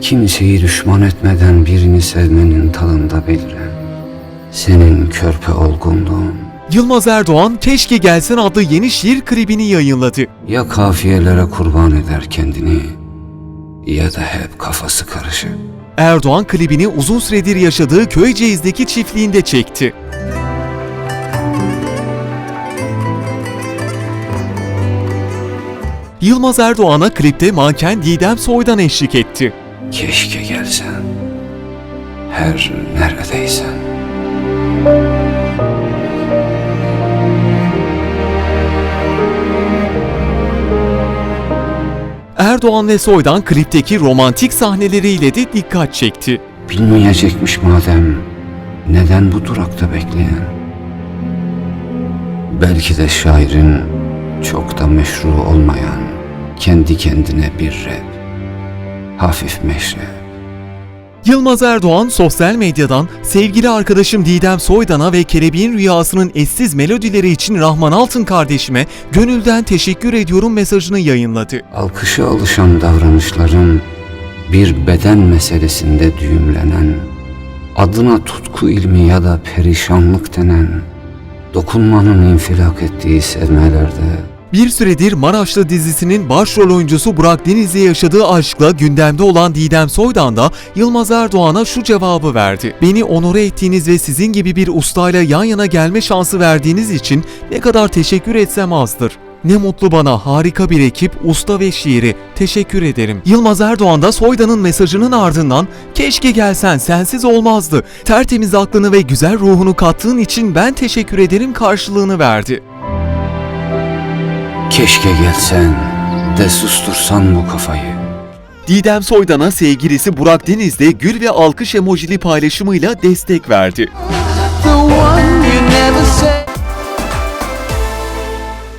Kimseyi düşman etmeden birini sevmenin tadında beliren senin körpe olgunluğun Yılmaz Erdoğan Keşke Gelsen adlı yeni şiir klibini yayınladı. ya kafiyelere kurban eder kendini ya da hep kafası karışık. Erdoğan klibini uzun süredir yaşadığı Köyceğiz'deki çiftliğinde çekti. Yılmaz Erdoğan'a klipte manken Didem Soydan eşlik etti. Keşke gelsen her neredeysen. Erdoğan ve Soydan klipteki romantik sahneleriyle de dikkat çekti. Bilmeyecekmiş madem neden bu durakta bekleyen? Belki de şairin çok da meşru olmayan kendi kendine bir rap, hafif meşrep. Yılmaz Erdoğan sosyal medyadan sevgili arkadaşım Didem Soydan'a ve Kelebeğin Rüyası'nın eşsiz melodileri için Rahman Altın kardeşime gönülden teşekkür ediyorum mesajını yayınladı. Alkışa alışan davranışların bir beden meselesinde düğümlenen, adına tutku ilmi ya da perişanlık denen, dokunmanın infilak ettiği sevmelerde Bir süredir Maraşlı dizisinin başrol oyuncusu Burak Deniz'le yaşadığı aşkla gündemde olan Didem Soydan da Yılmaz Erdoğan'a şu cevabı verdi. Beni onore ettiğiniz ve sizin gibi bir ustayla yan yana gelme şansı verdiğiniz için ne kadar teşekkür etsem azdır. Ne mutlu bana harika bir ekip, usta ve şiiri. Teşekkür ederim. Yılmaz Erdoğan da Soydan'ın mesajının ardından keşke gelsen sensiz olmazdı. Tertemiz aklını ve güzel ruhunu kattığın için ben teşekkür ederim karşılığını verdi. Keşke gelsen de sustursan bu kafayı. Didem Soydan'a sevgilisi Burak Deniz de gül ve alkış emojili paylaşımıyla destek verdi.